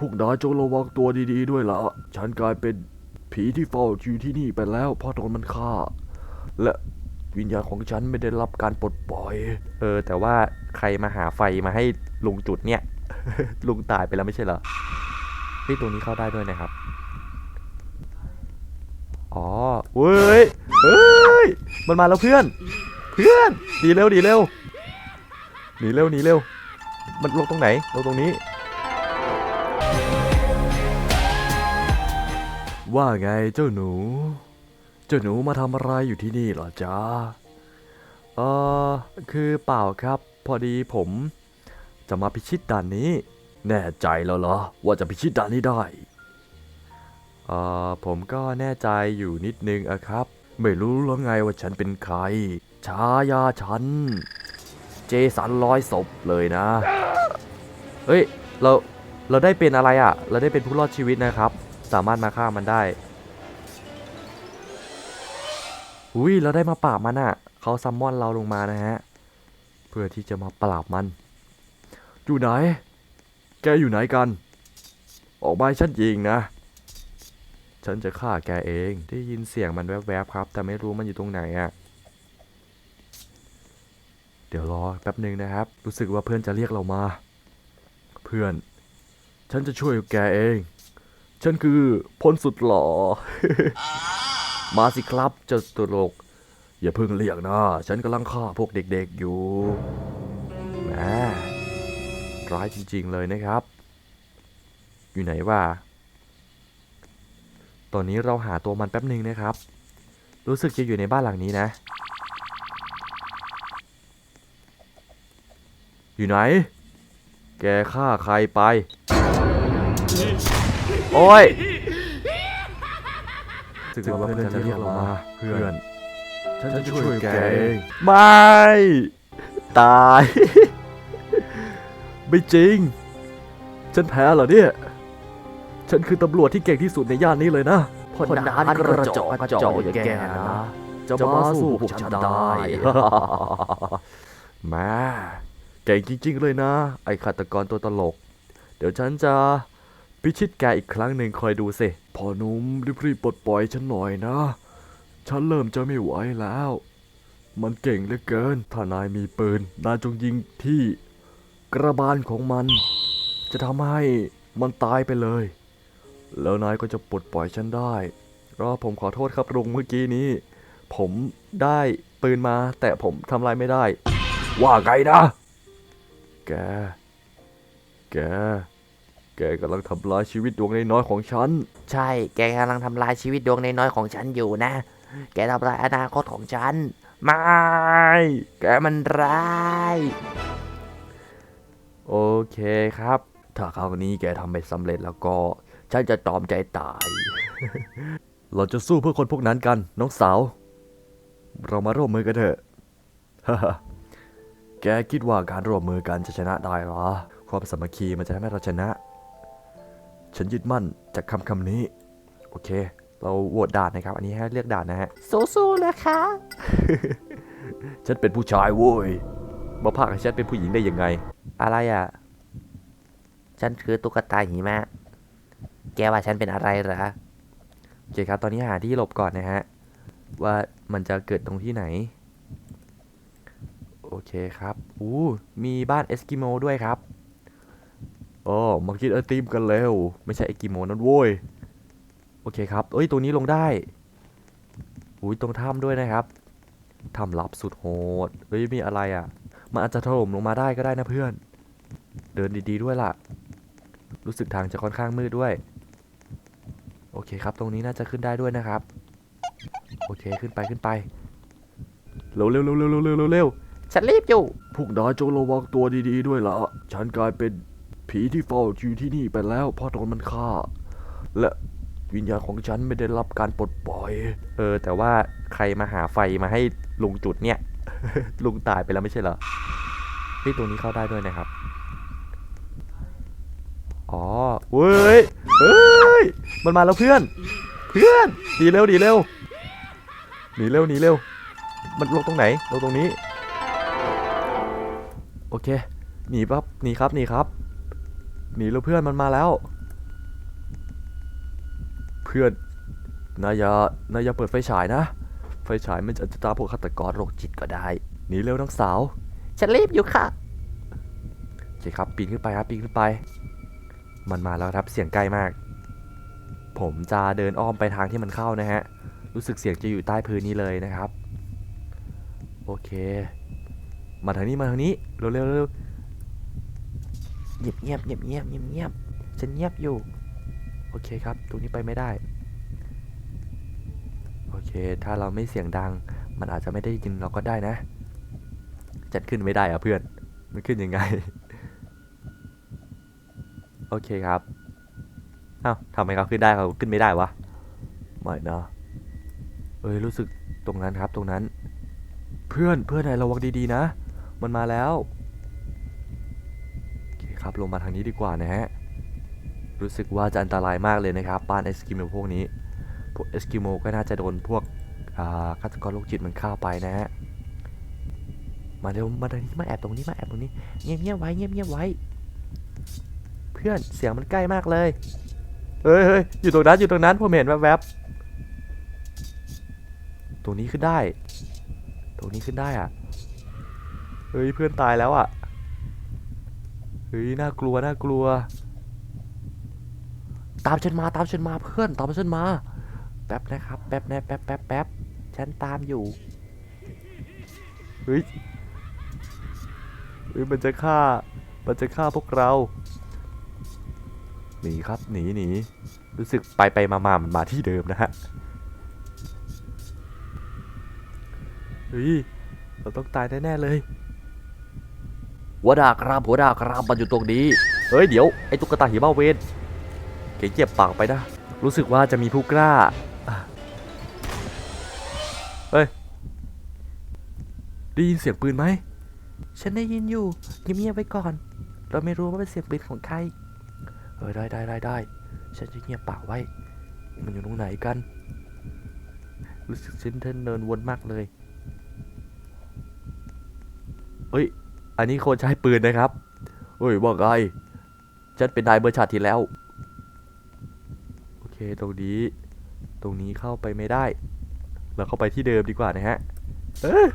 พวกนายจงระวังตัวดีๆด้วยละฉันกลายเป็นผีที่เฝ้าอยู่ที่นี่ไปแล้วเพราะโดนมันฆ่า และวิญญาณของฉันไม่ได้รับการปลดปล่อย เออ แต่ว่าใครมาหาไฟมาให้ลุงจุดเนี่ย ลุงตายไปแล้วไม่ใช่เหรอที่ตรงนี้เข้าได้ด้วยนะครับ อ๋อเว้ยเฮ้ย มันมาแล้วเพื่อน เพื่อนหนีเร็วหนีเร็วหนีเร็วหนีเร็ว มันลงตรงไหนลงตรงนี้ ว่าไงเจ้าหนู เจ้าหนูมาทำอะไรอยู่ที่นี่เหรอจ๊ะเออคือเปล่าครับ พอดีผม จะมาพิชิตด่านนี้ แน่ใจแล้วเหรอ ว่าจะพิชิตด่านนี้ได้เออผมก็แน่ใจอยู่นิดนึงอะครับ ไม่รู้แล้วไงว่าฉันเป็นใครฉายาฉัน เจสันร้อยศพเลยนะ เฮ้ย เรา เราได้เป็นอะไรอะ่ะ เราได้เป็นผู้รอดชีวิตนะครับ สามารถมาฆ่ามันได้ อุ้ยเราได้มาปราบมันอะ่ะเขาซัมมอนเราลงมานะฮะ เพื่อที่จะมาปราบมัน อยู่ไหน แกอยู่ไหนกัน ออกมาฉันยิงนะ ฉันจะฆ่าแกเอง ได้ยินเสียงมันแวบๆครับ แต่ไม่รู้มันอยู่ตรงไหนอะ่ะ เดี๋ยวรอแป๊บหนึ่งนะครับ รู้สึกว่าเพื่อนจะเรียกเรามา เพื่อน ฉันจะช่วยแกเอง ฉันคือพลสุดหล่อ มาสิครับเจ้าตัวโลก อย่าเพิ่งเรียกนะ ฉันกำลังฆ่าพวกเด็กๆอยู่แหมร้ายจริงๆเลยนะครับ อยู่ไหนวะตอนนี้เราหาตัวมันแป๊บหนึ่งนะครับ รู้สึกจะอยู่ในบ้านหลังนี้นะ อยู่ไหน แกฆ่าใครไป โอ้ยรู้สึกว่าเพื่อนจะเรียกเรามาเพื่อนฉันจะช่วยแกเองไม่ตาย ไม่จริง ฉันแพ้เหรอเนี่ย ฉันคือตำรวจที่เก่งที่สุดในย่านนี้เลยนะพลทหารกระจอกกระจอกอย่างแกนะจะมาสู้พวกฉันได้มาเก่งจริงๆเลยนะ ไอ้ฆาตกรตัวตลก เดี๋ยวฉันจะ พิชิตแกอีกครั้งหนึ่งคอยดูสิพ่อหนุ่มรีบๆปลดปล่อยฉันหน่อยนะ ฉันเริ่มจะไม่ไหวแล้ว มันเก่งเหลือเกิน ถ้านายมีปืน นายจงยิงที่กระบาลของมัน จะทำให้มันตายไปเลย แล้วนายก็จะปลดปล่อยฉันได้ก็ผมขอโทษครับลุงเมื่อกี้นี้ ผมได้ปืนมา แต่ผมทำอะไรไม่ได้ ว่าไงนะ แก แก แกกำลังทำลายชีวิตดวงน้อยๆของฉัน ใช่ แกกำลังทำลายชีวิตดวงน้อยๆของฉันอยู่นะ แกทำลายอนาคตของฉัน ไม่ แกมันร้าย โอเคครับ ถ้าครั้งนี้แกทำไม่สำเร็จแล้วก็ ฉันจะตอมใจตาย เราจะสู้เพื่อคนพวกนั้นกัน น้องสาว เรามาร่วมมือกันเถอะ แกคิดว่าการร่วมมือกันจะชนะได้เหรอ ความสามัคคีมันจะทำให้เราชนะ ฉันยึดมั่นจากคำคำนี้ โอเค เราโหวตด่านนะครับ อันนี้ให้เลือกด่านนะฮะสู้ๆนะคะ ฉันเป็นผู้ชายโว้ยมาพากให้ฉันเป็นผู้หญิงได้ยังไง อะไรอะ ฉันคือตุ๊กตาหิมะ แกว่าฉันเป็นอะไรเหรอโอเคครับ ตอนนี้หาที่หลบก่อนนะฮะ ว่ามันจะเกิดตรงที่ไหน โอเคครับ อู้ มีบ้านเอสกิโมด้วยครับ ก็มากินไอติมกันแล้ว ไม่ใช่ไอกิโมนั่นโว้ย โอเคครับ เอ้ย ตัวนี้ลงได้ อุ้ยตรงถ้ำด้วยนะครับทำลับสุดโหดเฮ้ย มีอะไรอะ่ะ มันอาจจะถล่มลงมาได้ก็ได้นะเพื่อน เดินดีๆด้วยล่ะ รู้สึกทางจะค่อนข้างมืดด้วย โอเคครับ ตรงนี้น่าจะขึ้นได้ด้วยนะครับ โอเค ขึ้นไปขึ้นไป เร็วเร็วเร็วเร็วเร็วเร็วฉันรีบอยู่พวกนายจงระวังตัวดีๆด้วยล่ะ ฉันกลายเป็น ผีที่เฝ้าอยู่ที่นี่ไปแล้วพราะโดนมันฆ่า และวิญญาณของฉันไม่ได้รับการปลดปล่อย เออ แต่ว่าใครมาหาไฟมาให้ลุงจุดเนี่ย ลุงตายไปแล้วไม่ใช่เหรอที่ตรงนี้เข้าได้ด้วยนะครับ อ๋อเว้ยเฮ้ย มันมาแล้วเพื่อน เพื่อนหนีเร็วหนีเร็วหนีเร็วหนีเร็ว มันลงตรงไหนลงตรงนี้ โอเคหนีปั๊บหนีครับหนีครับ หนีแล้วเพื่อนมันมาแล้วพื่อนนายอย่านายอย่าเปิดไฟฉายนะ ไฟฉายมันจะจะตามพวกฆาตกรโรคจิตก็ได้ หนีเร็วน้องสาว ฉันรีบอยู่ค่ะโอเคครับปีนขึ้นไปครับปีนขึ้นไป มันมาแล้วครับเสียงใกล้มาก ผมจะเดินอ้อมไปทางที่มันเข้านะฮะ รู้สึกเสียงจะอยู่ใต้พื้นนี้เลยนะครับ โอเค มาทางนี้มาทางนี้เร็วเร็วเร็ว เงียบเงียบเงียบเงียบเงียบเงียบฉันเงียบอยู่ โอเคครับ ตรงนี้ไปไม่ได้ โอเค ถ้าเราไม่เสียงดัง มันอาจจะไม่ได้ยินเราก็ได้นะ จัดขึ้นไม่ได้อะเพื่อน มันขึ้นยังไง โอเคครับเอ้าทำไมเขาขึ้นได้เขาขึ้นไม่ได้วะไม่นะเอ้ย รู้สึกตรงนั้นครับ ตรงนั้น เพื่อน เพื่อนนายระวังดีๆนะ มันมาแล้ว ครับลงมาทางนี้ดีกว่านะฮะ รู้สึกว่าจะอันตรายมากเลยนะครับบ้านเอสกิโมพวกนี้ พวกเอสกิโมก็น่าจะโดนพวกอาฆาตกรโรคจิตมันฆ่าไปนะฮะ มาเร็วมาทางนี้มาแอบตรงนี้มาแอบตรงนี้ เงียบเงียบไว้เงียบเงียบไว้ เพื่อนเสียงมันใกล้มากเลยเฮ้ยเฮ้ยอยู่ตรงนั้นอยู่ตรงนั้นผมเห็นแวบๆตรงนี้ขึ้นได้ ตรงนี้ขึ้นได้อะ เฮ้ยเพื่อนตายแล้วอะ เฮ้ยน่ากลัวน่ากลัว ตามฉันมาตามฉันมาเพื่อนตามฉันมา แป๊บนะครับ แป๊บนะแป๊บแป๊บแป๊บฉันตามอยู่เฮ้ยเฮ้ยมันจะฆ่ามันจะฆ่าพวกเราหนีครับหนีหนีรู้สึกไปไปมามามันมาที่เดิมนะฮะเฮ้ยเราต้องตายแน่ๆเลย หัวดาครับหัวดาครับมันอยู่ตรงนี้ เฮ้ยเดี๋ยวไอ้ตุ๊กตาหิมะเวนเก๋เจ็บปากไปนะ รู้สึกว่าจะมีผู้กล้า เฮ้ย ได้ยินเสียงปืนไหม ฉันได้ยินอยู่เงียบเงียบๆไว้ก่อน เราไม่รู้ว่าเป็นเสียงปืนของใคร เออได้ได้ได้ได้ ฉันจะเงียบปากไว้ มันอยู่ตรงไหนกัน รู้สึกฉันเดินเดินวนมากเลย เฮ้ย อันนี้คนใช้ปืนนะครับเฮ้ยว่าไงฉันเป็นนายเบอร์ชาติที่แล้ว โอเค ตรงนี้ ตรงนี้เข้าไปไม่ได้ เราเข้าไปที่เดิมดีกว่านะฮะ เอ้ย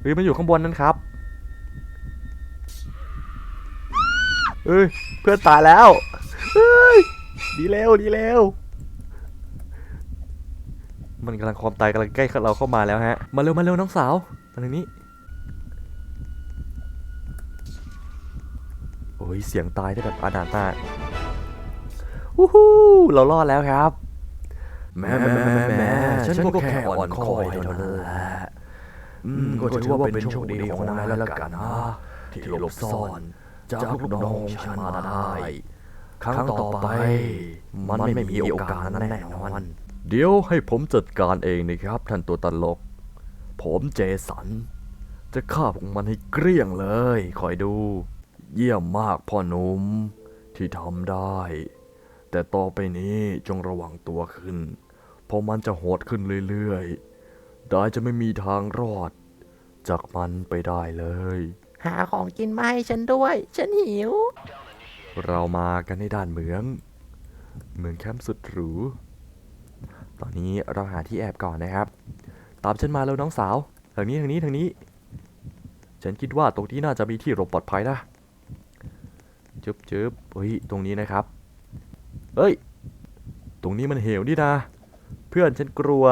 เฮ้ยมันอยู่ข้างบนนั่นครับเอ้ย เพื่อนตายแล้วเฮ้ย ดีเร็วดีเร็วมันกำลังความตายกำลังใกล้เราเข้ามาแล้วฮะ มาเร็ว มาเร็วน้องสาว มาทางนี้ โอ้ย เสียงตายได้แบบอนาถมากวู้ฮู้เรารอดแล้วครับแม่แม่แม่แม่ฉันก็แค่อ่อนคอยเท่านั้นแหละอืมก็ถือว่าเป็นโชคดีของนายแล้วกันนะที่หลบซ่อนจากลูกน้องฉันมาได้ ครั้งต่อไป มันไม่มีโอกาสนั้นแน่นอน เดี๋ยวให้ผมจัดการเองนะครับ ท่านตัวตลก ผมเจสัน จะฆ่าพวกมันให้เกลี้ยงเลย คอยดู เยี่ยมมากพ่อหนุ่มที่ทำได้ แต่ต่อไปนี้จงระวังตัวขึ้น เพราะมันจะโหดขึ้นเรื่อยๆ ได้จะไม่มีทางรอด จากมันไปได้เลย หาของกินมาให้ฉันด้วย ฉันหิว เรามากันในด่านเมืองเมืองแคมป์สุดหรู ตอนนี้เราหาที่แอบก่อนนะครับ ตามฉันมาแล้วน้องสาว ทางนี้ทางนี้ทางนี้ ฉันคิดว่าตรงที่น่าจะมีที่หลบปลอดภัยนะจึบจึบเฮ้ย ตรงนี้นะครับ เฮ้ย ตรงนี้มันเหวนี่นะ เพื่อนฉันกลัว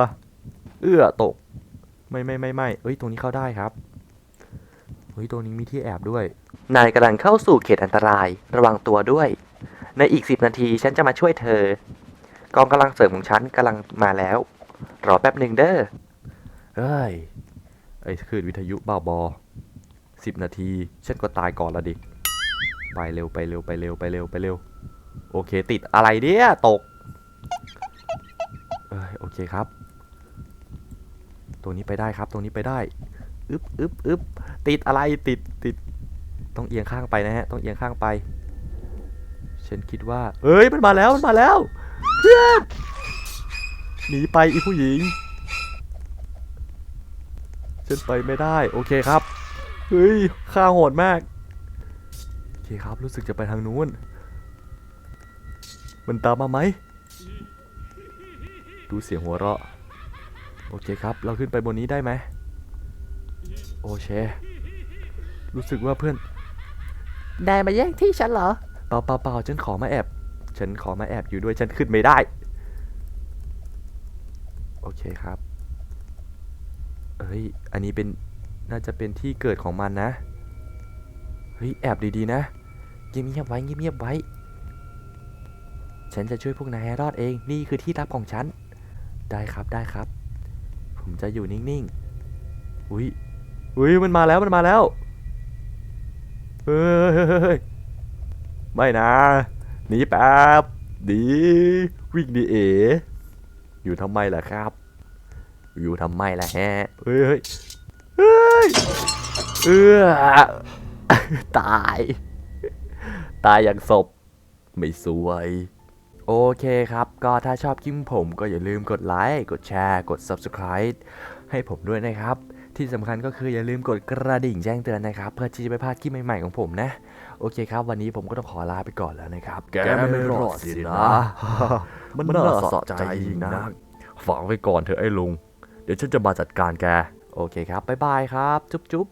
เอื้อตก ไม่ไม่ไม่ไม่เฮ้ย ตรงนี้เข้าได้ครับ เฮ้ย ตรงนี้มีที่แอบด้วย นายกำลังเข้าสู่เขตอันตราย ระวังตัวด้วย ในอีกสิบนาทีฉันจะมาช่วยเธอ กองกำลังเสริมของฉันกำลังมาแล้ว รอแป๊บหนึ่งเด้อ เอ้ย ไอ้คลื่นวิทยุบ้าบอสิบนาทีฉันก็ตายก่อนละดิ ไปเร็วไปเร็วไปเร็วไปเร็วไปเร็ว โอเคติดอะไรเนี่ยตก เอ้ยโอเคครับ ตรงนี้ไปได้ครับ ตรงนี้ไปได้อึบอึบอึบติดอะไรติดติด ต้องเอียงข้างไปนะฮะ ต้องเอียงข้างไป ฉันคิดว่า เอ้ยมันมาแล้วมันมาแล้ว เพื่อนหนีไปอีผู้หญิง ฉันไปไม่ได้ โอเคครับ เฮ้ยค่าโหดมาก โอเคครับ รู้สึกจะไปทางนู้น มันตามมาไหม ดูเสียงหัวเราะ โอเคครับ เราขึ้นไปบนนี้ได้ไหม โอเค รู้สึกว่าเพื่อนนายมาแย่งที่ฉันเหรอ เปล่าเปล่าเปล่าฉันขอมาแอบ ฉันขอมาแอบอยู่ด้วย ฉันขึ้นไม่ได้ โอเคครับ เฮ้ย อันนี้เป็นน่าจะเป็นที่เกิดของมันนะ เฮ้ย แอบดีๆนะ เงียบๆไว้เงียบๆไว้ ฉันจะช่วยพวกนายรอดเอง นี่คือที่ลับของฉัน ได้ครับได้ครับ ผมจะอยู่นิ่งๆ อุ้ยอุ้ยมันมาแล้วมันมาแล้ว เฮ้ย ไม่นะ หนีแป๊บหนีวิ่งดีเอ อยู่ทำไมล่ะครับ อยู่ทำไมล่ะแฮะเฮ้ยเฮ้ยเฮ้ยเออตาย ตายอย่างศพ ไม่สวย โอเคครับ ก็ถ้าชอบคลิปผมก็อย่าลืมกดไลค์ กดแชร์ กด Subscribe ให้ผมด้วยนะครับ ที่สำคัญก็คืออย่าลืมกดกระดิ่งแจ้งเตือนนะครับ เพื่อที่จะไม่พลาดคลิปใหม่ๆของผมนะ โอเคครับ วันนี้ผมก็ต้องขอลาไปก่อนแล้วนะครับ แกไม่รอดสินะ มันน่าสะใจยิ่งนะ ฝังไว้ก่อนเถอะไอ้ลุง เดี๋ยวฉันจะมาจัดการแก โอเคครับ บ๊ายบายครับ จุ๊บจุ๊บ